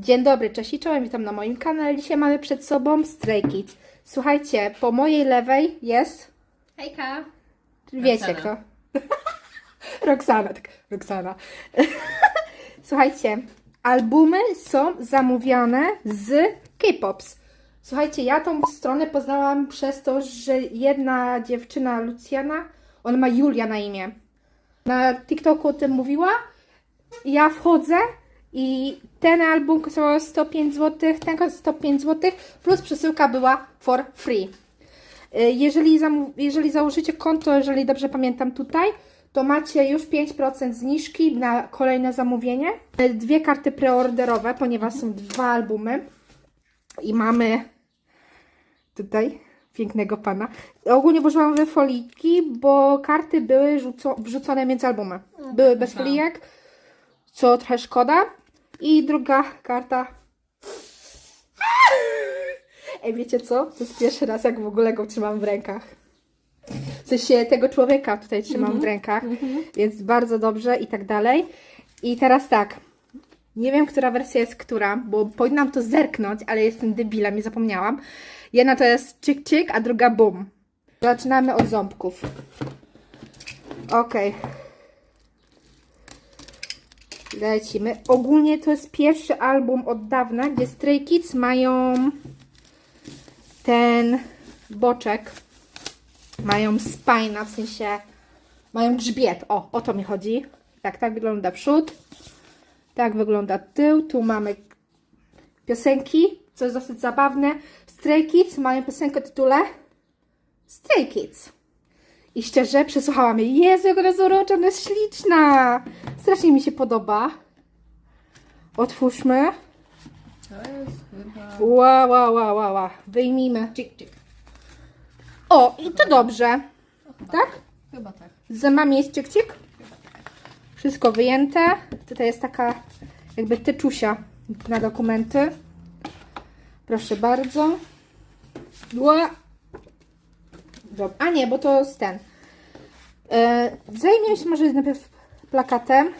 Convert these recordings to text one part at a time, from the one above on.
Dzień dobry, cześć i czołem, witam na moim kanale. Dzisiaj mamy przed sobą Stray Kids. Słuchajcie, po mojej lewej jest, Hejka! wiecie Roxana. kto. Roxana, tak, Roxana. Słuchajcie, albumy są zamówione z K-Pops. Słuchajcie, ja tą stronę poznałam przez to, że jedna dziewczyna, Lucjana, ona ma Julia na imię. Na TikToku o tym mówiła. Ja wchodzę i ten album kosztował 105 zł, ten kosztował 105 zł, plus przesyłka była for free. Y, Jeżeli, jeżeli założycie konto, jeżeli dobrze pamiętam tutaj, to macie już 5% zniżki na kolejne zamówienie. Y, Dwie karty preorderowe, ponieważ są dwa albumy. I mamy tutaj pięknego pana. Ogólnie włożyłam we foliki, bo karty były rzuco- wrzucone między albumy. Były bez folijek, co trochę szkoda. I druga karta. Ej, wiecie co? To jest pierwszy raz, jak w ogóle go trzymam w rękach. W sensie tego człowieka tutaj trzymam w rękach, więc bardzo dobrze i tak dalej. I teraz tak. Nie wiem, która wersja jest która, bo powinnam to zerknąć, ale jestem debilem i zapomniałam. Jedna to jest czyk czyk, a druga bum. Zaczynamy od ząbków. Okej. Lecimy. Ogólnie to jest pierwszy album od dawna, gdzie Stray Kids mają ten boczek. Mają spajna, w sensie mają grzbiet. O, o to mi chodzi. Tak, tak wygląda przód. Tak wygląda tył. Tu mamy piosenki, co jest dosyć zabawne. Stray Kids mają piosenkę o tytule Stray Kids. I szczerze, przesłuchałam jej. Jezu, jak ona jest urocza, ona jest śliczna. Strasznie mi się podoba. Otwórzmy. To jest chyba... Ła, ła, ła, ła, ła. Wyjmijmy. Czyk, czyk. O, i to dobrze. Tak? Chyba tak. Z jest czyk, czyk. Wszystko wyjęte. Tutaj jest taka jakby tyczusia na dokumenty. Proszę bardzo. Ła. Dob- A nie, bo to jest ten. E, zajmijmy się może najpierw plakatem.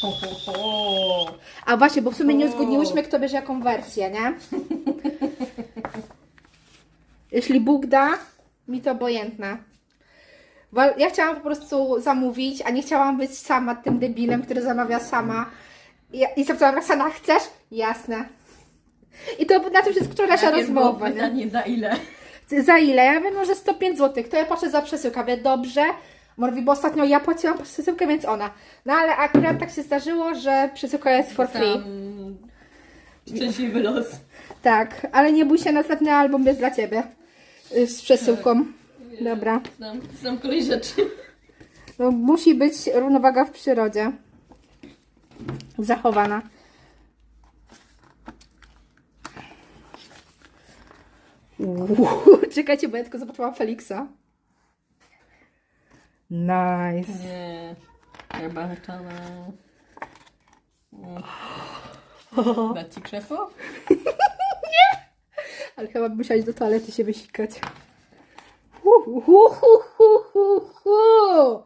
Ho, ho, ho. A właśnie, bo w sumie nie uzgodniłyśmy, kto bierze jaką wersję, nie? Jeśli Bóg da, mi to obojętne. Bo ja chciałam po prostu zamówić, a nie chciałam być sama tym debilem, który zamawia sama. I, i zapytałam Roxana, chcesz? Jasne. I to na tym się skończyła nasza Najpierw było rozmowa. Nie? pytanie za ile? Za ile? Ja wiem, może 105 zł. To ja płacę za przesyłkę. Mówię, dobrze. Mówi, bo ostatnio ja płaciłam przesyłkę, więc ona. No ale akurat tak się zdarzyło, że przesyłka jest for free. Tam... Szczęśliwy los. Tak, ale nie bój się, następny album jest dla Ciebie. Y, Z przesyłką. Dobra. Znam, znam kolej rzeczy. No, musi być równowaga w przyrodzie. Zachowana. Uuu, czekajcie, bo ja tylko zobaczyłam Feliksa. Nice. Nie. Chyba czana. Dać ci krzesło? Ale chyba bym musiała iść do toalety się wysikać. Hu, hu, hu, hu, hu, hu.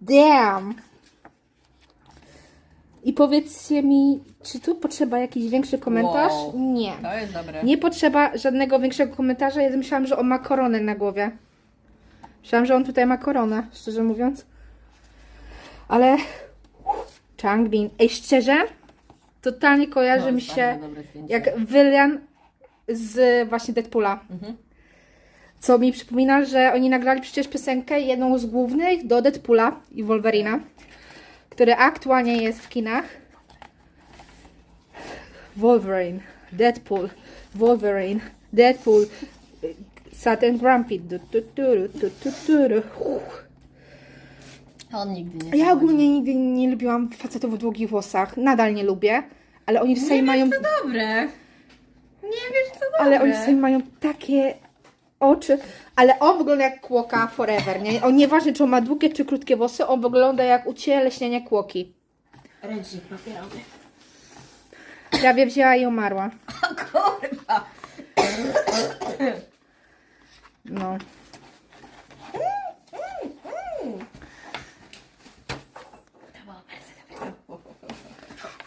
Damn. I powiedzcie mi, czy tu potrzeba jakiś większy komentarz? Wow. Nie. To jest dobre. Nie potrzeba żadnego większego komentarza. Ja myślałam, że on ma koronę na głowie. Myślałam, że on tutaj ma koronę, szczerze mówiąc. Ale Changbin. Ej, szczerze, totalnie kojarzy mi się jak Willian z właśnie Deadpoola. Mhm. Co mi przypomina, że oni nagrali przecież piosenkę, jedną z głównych do Deadpoola i Wolverina, który aktualnie jest w kinach. Wolverine, Deadpool, Wolverine, Deadpool, Saturn Grumpy. Du, du, du, du, du, du, du. Uff. On nigdy nie Ja ogólnie nigdy nie lubiłam facetów w długich włosach. Nadal nie lubię, ale oni czasami Nie mają... wiesz, co dobre. Nie wiesz, co dobre. Ale oni sobie mają takie oczy. Ale on wygląda jak kłoka forever, nie? On nieważne, czy on ma długie, czy krótkie włosy, on wygląda jak ucieleśnienie kłoki. Ręcznik papierowy. Prawie wzięła i umarła. Kurwa. No.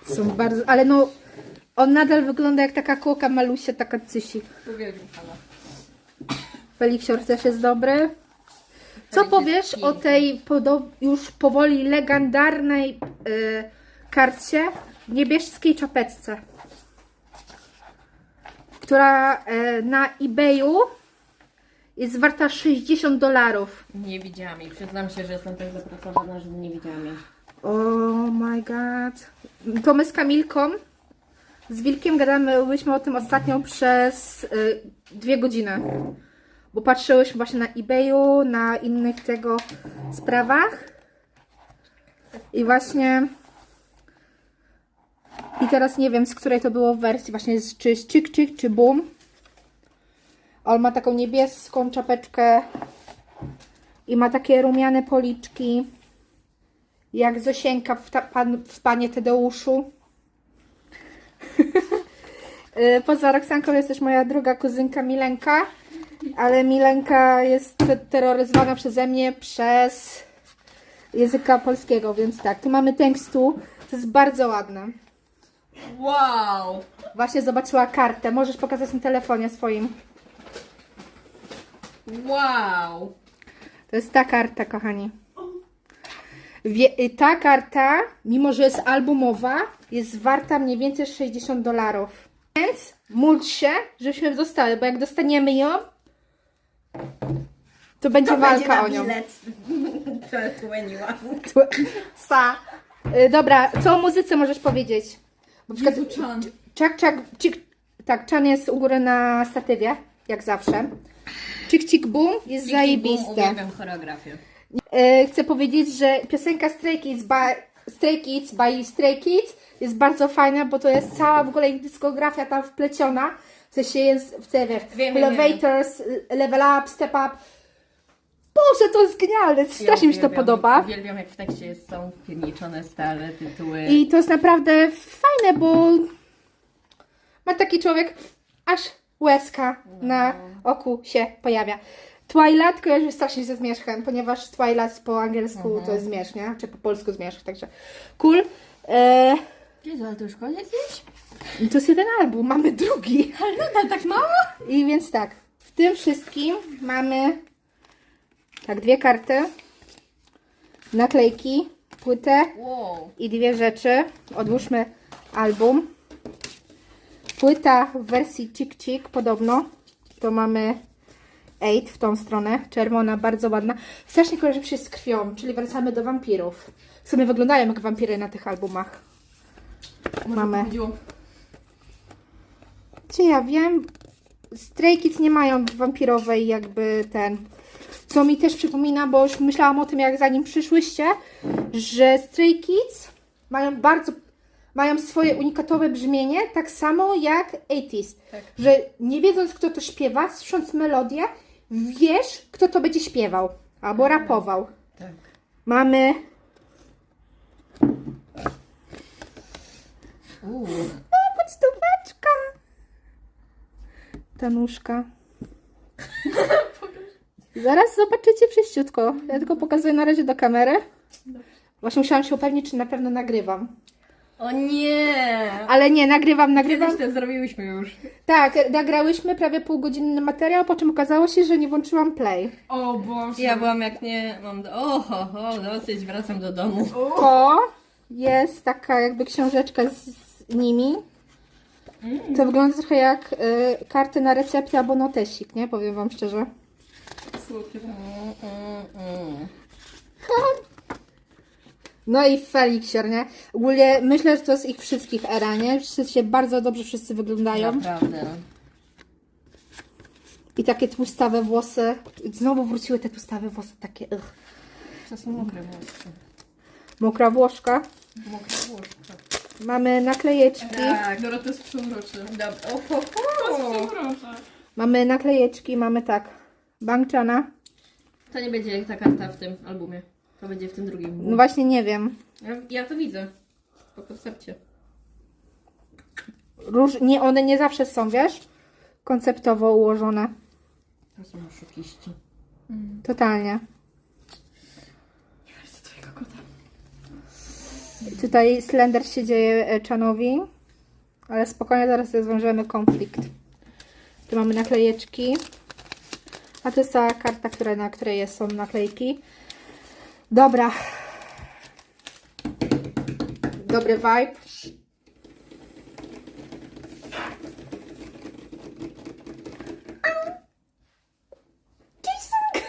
Są bardzo, ale no, on nadal wygląda jak taka kłoka malusia, taka cysi. Uwielbiam pana. Feliksior też jest dobry. Co powiesz o tej już powoli legendarnej y, karcie niebieskiej czapeczce? Która y, na eBayu jest warta 60 dolarów. Nie widziałam jej. Przyznam się, że jestem tak zapracowana, że nie widziałam jej. Oh my god. To my z Kamilką, z Wilkiem gadałyśmy o tym ostatnio przez y, dwie godziny. Bo patrzyłyśmy właśnie na eBayu, na innych tego sprawach. I właśnie. I teraz nie wiem, z której to było wersji, właśnie czy z Chick Chick, czy Boom. On ma taką niebieską czapeczkę i ma takie rumiane policzki jak Zosienka w, ta, pan, w Panie Tadeuszu. Y, Poza Roxanką jest też moja druga kuzynka Milenka, ale Milenka jest te- terroryzowana przeze mnie przez języka polskiego, więc tak, tu mamy tekstu, to jest bardzo ładne. Wow! Właśnie zobaczyła kartę, możesz pokazać na telefonie swoim. Wow! To jest ta karta, kochani. Wie, ta karta, mimo że jest albumowa, jest warta mniej więcej 60 dolarów. Więc módl się, żebyśmy dostały, bo jak dostaniemy ją, to będzie walka o nią. Sa. Y, Dobra, co o muzyce możesz powiedzieć? Bo na przykład Chan. Czak, czak, cik, tak, Chan jest u góry na statywie, jak zawsze. Cik, cik, boom jest zajebiste. Uwielbiam choreografię. E, chcę powiedzieć, że piosenka Stray Kids, by, Stray Kids by Stray Kids jest bardzo fajna, bo to jest cała w ogóle ich dyskografia tam wpleciona. W sensie jest w te, wiesz, Wiem, wiem, Elevators, Level Up, Step Up. Boże, to jest genialne, strasznie mi się to podoba. Uwielbiam jak w tekście są wpierniczone stare tytuły. I to jest naprawdę fajne, bo ma taki człowiek, aż łezka na oku się pojawia. Twilight kojarzy strasznie ze zmierzchem, ponieważ Twilight po angielsku to jest zmierzch, nie? Czy po polsku zmierzch, także cool. E, Jezu, ale to już koniec jest? to jest jeden album, mamy drugi. Ale nadal tak mało? I więc tak, w tym wszystkim mamy tak dwie karty, naklejki, płytę, Wow. i dwie rzeczy. Odłóżmy album. Płyta w wersji Chick Chick podobno. To mamy 8 w tą stronę. Czerwona, bardzo ładna. Strasznie kojarzy się z krwią, czyli wracamy do wampirów. W sumie wyglądają jak wampiry na tych albumach. Mamy. Czy ja wiem? Stray Kids nie mają wampirowej jakby ten... Co mi też przypomina, bo już myślałam o tym, jak zanim przyszłyście, że Stray Kids mają bardzo, mają swoje unikatowe brzmienie, tak samo jak 80s. Tak. Że nie wiedząc, kto to śpiewa, słysząc melodię, wiesz, kto to będzie śpiewał albo rapował. Tak. Mamy Uuu. podstóweczka. Ta nóżka. Zaraz zobaczycie wszyściutko. Ja tylko pokazuję na razie do kamery. Właśnie musiałam się upewnić, czy na pewno nagrywam. O nie! Ale nie, nagrywam, nagrywam. Kiedyś to zrobiłyśmy już. Tak, nagrałyśmy prawie półgodzinny materiał, po czym okazało się, że nie włączyłam play. O Boże. Ja byłam jak nie, mam do... Oho, ho, dosyć, wracam do domu. To jest taka jakby książeczka z, z nimi. To wygląda trochę jak y, karty na receptę albo notesik, nie? Powiem Wam szczerze. Słodkie. Mm, mm, mm. No i Felixior, nie? Ogólnie myślę, że to jest ich wszystkich era, nie? Wszyscy się bardzo dobrze wszyscy wyglądają. Naprawdę. I takie tłustawe włosy. Znowu wróciły te tłustawe włosy, takie ugh. To są mokre włosy. Mokra włożka. Mokre włosy. Mamy naklejeczki. Tak. Dobra, to jest przeurocze. Dobra. O, To jest. Mamy naklejeczki, mamy tak. Bangchana. To nie będzie ta karta w tym albumie. To będzie w tym drugim. No właśnie nie wiem. Ja, ja to widzę. Po koncepcie. Róż... Nie, one nie zawsze są, wiesz? Konceptowo ułożone. To są oszukiści. Totalnie. Twojego kota. Tutaj Slender się dzieje e, Chanowi. Ale spokojnie, zaraz rozwiążemy konflikt. Tu mamy naklejeczki. A to jest cała karta, która, na której jest, są naklejki. Dobra. Dobry vibe. Jason!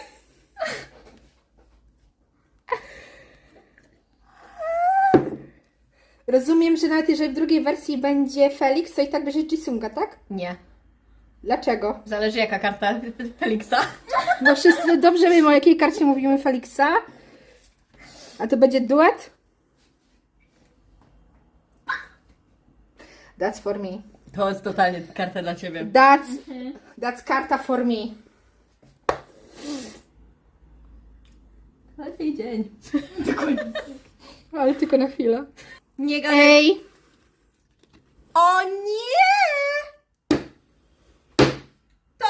Rozumiem, że nawet jeżeli w drugiej wersji będzie Felix, to i tak będzie Jisunga, tak? Nie. Dlaczego? Zależy jaka karta Felixa. No wszyscy dobrze wiemy, o jakiej karcie mówimy Felixa. A to będzie duet? That's for me. To jest totalnie karta dla ciebie. That's, that's karta for me. Łatwiej dzień. Ale tylko na chwilę. Nie gadaj. Ej! O nie! To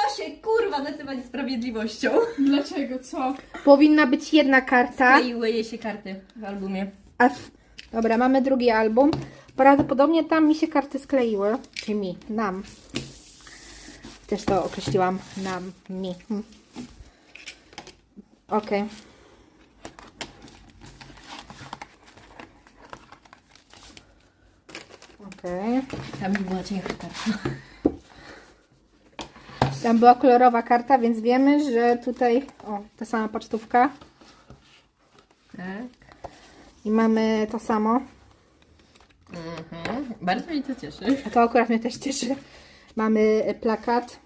się kurwa nazywa niesprawiedliwością. Dlaczego? Co? Powinna być jedna karta. Kleiły jej się karty w albumie. A w... Dobra, mamy drugi album. Prawdopodobnie tam mi się karty skleiły. Czy mi? Nam. Też to określiłam. Nam. Mi. Hm. Okej. Okej. Tam była cienka karta. Tam była kolorowa karta, więc wiemy, że tutaj... O, ta sama pocztówka. Tak. I mamy to samo. Mhm. Bardzo mnie to cieszy. A to akurat mnie też cieszy. Mamy plakat.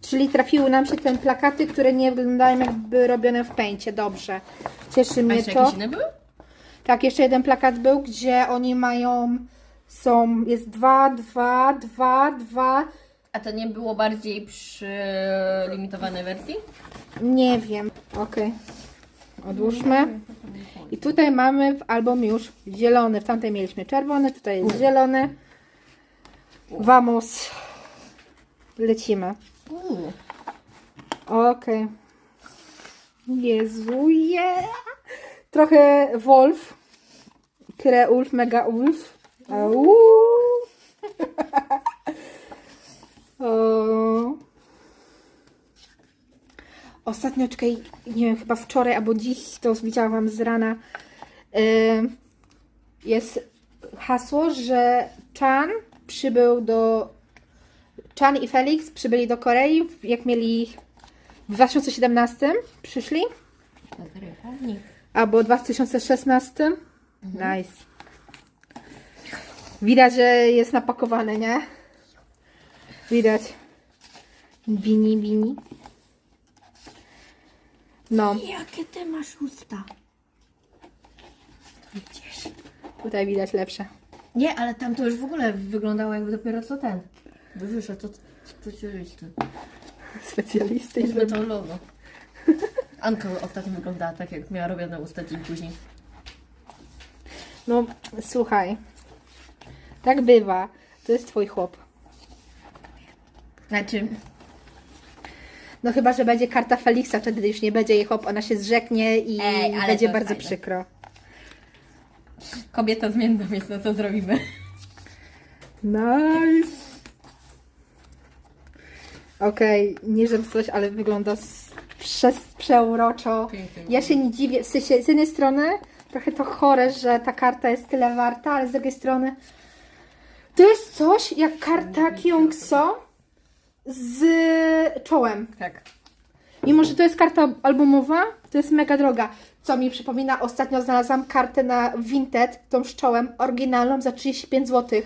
Czyli trafiły nam się te plakaty, które nie wyglądają jakby robione w pęcie. Dobrze. Cieszy A mnie jeszcze to. jakiś inny był? Tak, jeszcze jeden plakat był, gdzie oni mają. Są. Jest dwa, dwa, dwa, dwa. A to nie było bardziej przy limitowanej wersji? Nie wiem. Okej. Odłóżmy. I tutaj mamy w album już zielony. W tamtej mieliśmy czerwony, tutaj jest zielony. Vamos. Lecimy. Okej. Jezu, yeah. Trochę Wolf. Kreulf, Mega Ulf. Au. Ostatnio, czekaj, nie wiem, chyba wczoraj albo dziś, to widziałam z rana, jest hasło, że Chan przybył do Chan i Felix przybyli do Korei, jak mieli w 2017 przyszli, albo w 2016. Nice. Widać, że jest napakowany, nie? Widać. Bini, bini. No, Jakie ty masz usta? tutaj widać lepsze. Nie, ale tam to już w ogóle wyglądało jakby dopiero co ten. By wyszedł, to specjalisty. Specjalisty. Jest metodologo. Anka ostatnio wyglądała tak, jak miała robione usta dzień później. No, słuchaj. Tak bywa. To jest twój chłop. Znaczy, No chyba, że będzie karta Felixa, wtedy już nie będzie jej chłop, ona się zrzeknie i Ej, ale będzie to bardzo fajne. przykro. kobieta zmienną jest, no co zrobimy? Nice. Okej, nie żeby coś, ale wygląda z, przez, przeuroczo. Pięknie. Ja się nie dziwię, w sensie z jednej strony trochę to chore, że ta karta jest tyle warta, ale z drugiej strony to jest coś jak karta Kyungso z czołem. Tak. Mimo, że to jest karta albumowa, to jest mega droga. Co mi przypomina, ostatnio znalazłam kartę na Vinted, tą z czołem, oryginalną za 35 zł.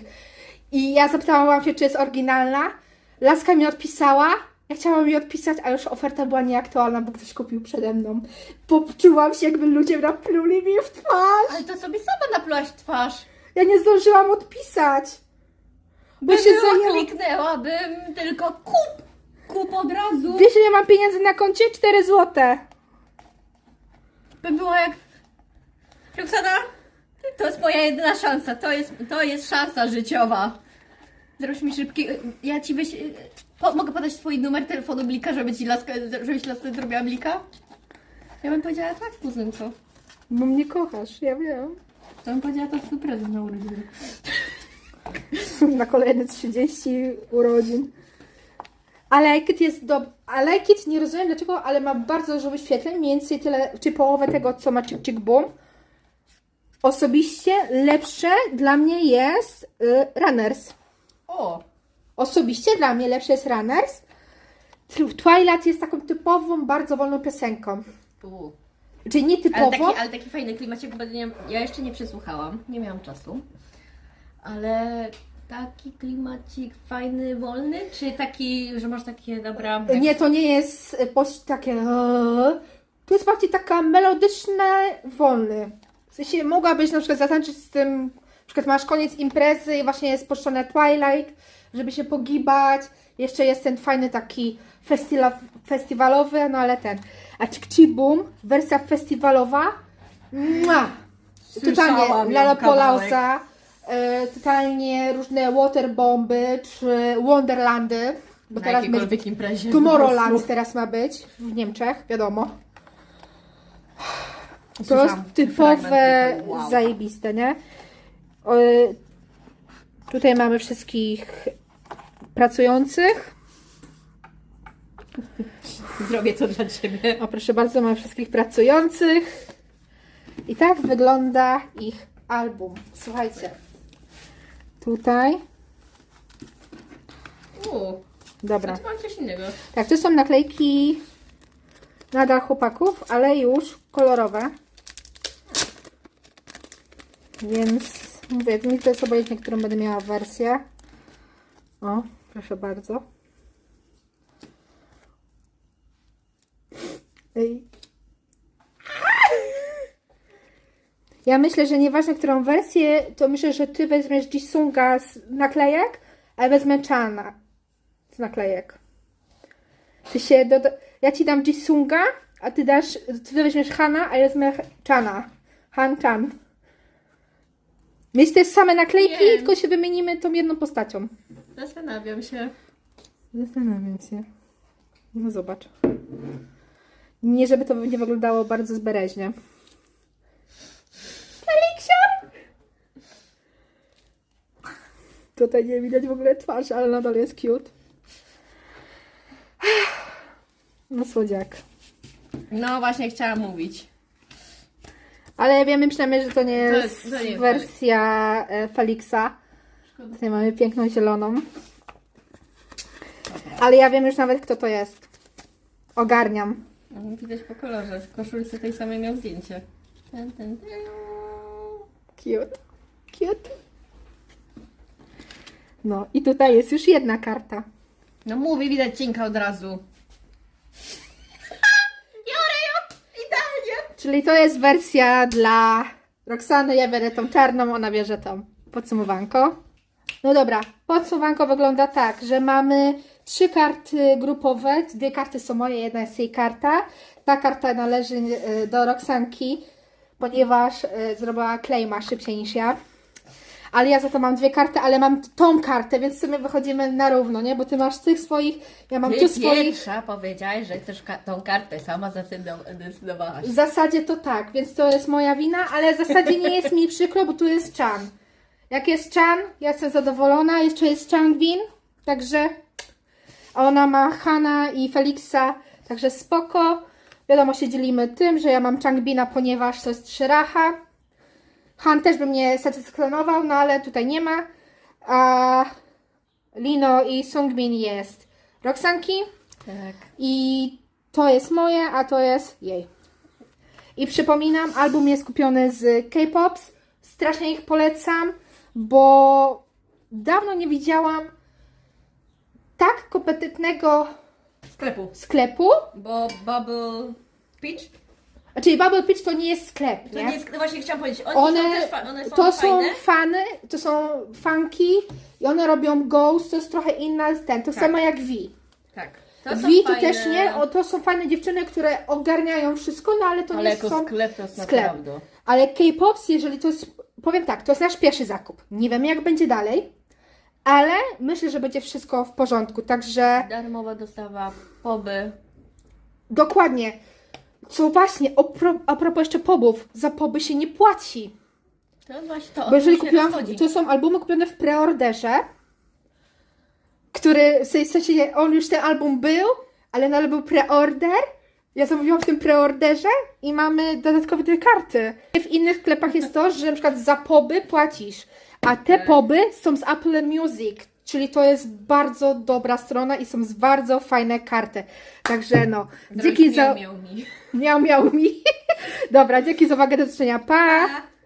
I ja zapytałam się, czy jest oryginalna. Laska mi odpisała. Ja chciałam mi odpisać, a już oferta była nieaktualna, bo ktoś kupił przede mną. Poczułam się, jakby ludzie napluli mi w twarz. Ale to sobie sama naplułaś twarz. Ja nie zdążyłam odpisać. Bo By się była, zajęłam. kliknęłabym tylko kup. Kup od razu. Wiesz, ja mam pieniędzy na koncie? 4 złote. By było jak... Roxana, to jest moja jedyna szansa. To jest, to jest szansa życiowa. Zrobisz mi szybki... Ja ci weź... Po, mogę podać twój numer telefonu Blika, żeby ci laskę, żebyś laskę zrobiła Blika? Ja bym powiedziała tak, kuzynko. Bo mnie kochasz, ja wiem. To bym powiedziała, to twój prezent na urodziny. Na kolejne 30 urodzin. A Like It jest do... A Like It nie rozumiem dlaczego, ale ma bardzo dużo wyświetleń, mniej więcej tyle, czy połowę tego, co ma Chick Chick Boom. Osobiście lepsze dla mnie jest y, Runners. O! Osobiście dla mnie lepsze jest Runners. Tw- Twilight jest taką typową, bardzo wolną piosenką. U. Czyli nie Ale typową. taki, ale taki fajny bo nie, ja jeszcze nie przesłuchałam, nie miałam czasu. Ale taki klimacik fajny, wolny, czy taki, że masz takie, dobra... jak- Nie, to nie jest y, poś takie. eee. To jest bardziej taka melodyczna, wolny. W sensie mogłabyś na przykład zatańczyć z tym, na przykład masz koniec imprezy i właśnie jest puszczone Twilight, żeby się pogibać. Jeszcze jest ten fajny taki festiwal, festiwalowy, no ale ten. A Chick Boom, wersja festiwalowa. Mua! Słyszałam Totalnie ją Lollapalooza, e, totalnie różne waterbomby czy Wonderlandy. Bo na teraz będzie jakiejkolwiek imprezie. po Tomorrowland teraz ma być w Niemczech, wiadomo. To jest typowe, wow. zajebiste, nie? O, tutaj mamy wszystkich pracujących. Zrobię to dla Ciebie. O, proszę bardzo, mamy wszystkich pracujących. I tak wygląda ich album. Słuchajcie. Tutaj. U, Dobra. mam coś innego. Tak, to są naklejki nadal chłopaków, ale już kolorowe. Więc mówię, mi to jest obojętnie, którą będę miała wersję. O, proszę bardzo. Ej. Ja myślę, że nieważne którą wersję, to myślę, że ty weźmiesz Jisunga z naklejek, a ja wezmę Chana z naklejek. Ty się doda... Ja ci dam Jisunga, a ty dasz. Ty weźmiesz Hana, a ja wezmę Chana. Han Chan. Mieć te same naklejki, Nie. tylko się wymienimy tą jedną postacią. Zastanawiam się. Zastanawiam się. No zobacz. Nie, żeby to nie wyglądało bardzo zbereźnie. Feliksior! Tutaj nie widać w ogóle twarzy, ale nadal jest cute. No słodziak. No właśnie chciałam mówić. Ale wiemy przynajmniej, że to nie To jest, jest- to nie jest wersja e, Felixa. Tutaj mamy piękną zieloną. Ale ja wiem już nawet, kto to jest. Ogarniam. No, Widać po kolorze. W koszulce tej samej miał zdjęcie. Ten, ten, ten. Cute. Cute. No i tutaj jest już jedna karta. No mówi, widać cienka od razu. Biorę ją! Idealnie! Czyli to jest wersja dla Roxany. Ja biorę tą czarną, ona bierze tą podsumowanko. No dobra, podsumowanko wygląda tak, że mamy trzy karty grupowe. Dwie karty są moje, jedna jest jej karta. Ta karta należy e, do Roxanki, ponieważ e, zrobiła claima szybciej niż ja. Ale ja za to mam dwie karty, ale mam tą kartę, więc w sumie wychodzimy na równo, nie? Bo ty masz tych swoich, ja mam tu Ty swoich. pierwsza powiedziałaś, że chcesz ka- tą kartę, sama zadecydowałaś. W zasadzie to tak, więc to jest moja wina, ale w zasadzie nie jest mi przykro, bo tu jest Chan. Jak jest Chan, ja jestem zadowolona, jeszcze jest Changbin, także ona ma Hana i Felixa, także spoko. Wiadomo, się dzielimy tym, że ja mam Changbina, ponieważ to jest Shiraha. Han też by mnie satysfakcjonował, no ale tutaj nie ma. A Lino i Sungbin jest Roxanki. Tak. I to jest moje, a to jest jej. I przypominam, album jest kupiony z K-Pops. Strasznie ich polecam, bo dawno nie widziałam tak kompetentnego Sklepu. sklepu. Bo Bubble Peach? Znaczy Bubble Pitch to nie jest sklep, To nie? nie jest, no właśnie chciałam powiedzieć, oni One, są też fa- one są to są fajne. fany, to są funky i one robią Ghost, to jest trochę inna ten, to Tak. samo jak V. Tak. To są to fajne, też nie, o, to są fajne dziewczyny, które ogarniają wszystko, no ale to Ale nie jako są... sklep to jest sklep. naprawdę. Ale K-Pops, jeżeli to jest, powiem tak, to jest nasz pierwszy zakup. Nie wiem jak będzie dalej, ale myślę, że będzie wszystko w porządku. Także Darmowa dostawa, poby. dokładnie. Co właśnie, o, pro, a propos jeszcze pobów, za poby się nie płaci. To właśnie to, Bo jeżeli kupiłam, to są albumy kupione w preorderze, który, w sensie on już ten album był, ale nadal był preorder. Ja zamówiłam w tym preorderze i mamy dodatkowe dwie karty. W innych sklepach jest to, że na przykład za poby płacisz, a te poby są z Apple Music, czyli to jest bardzo dobra strona i są z bardzo fajne karty. Także no, dzięki za... Miał mi. Miał, miał mi. Dobra, dzięki za uwagę, do zobaczenia, pa! Pa!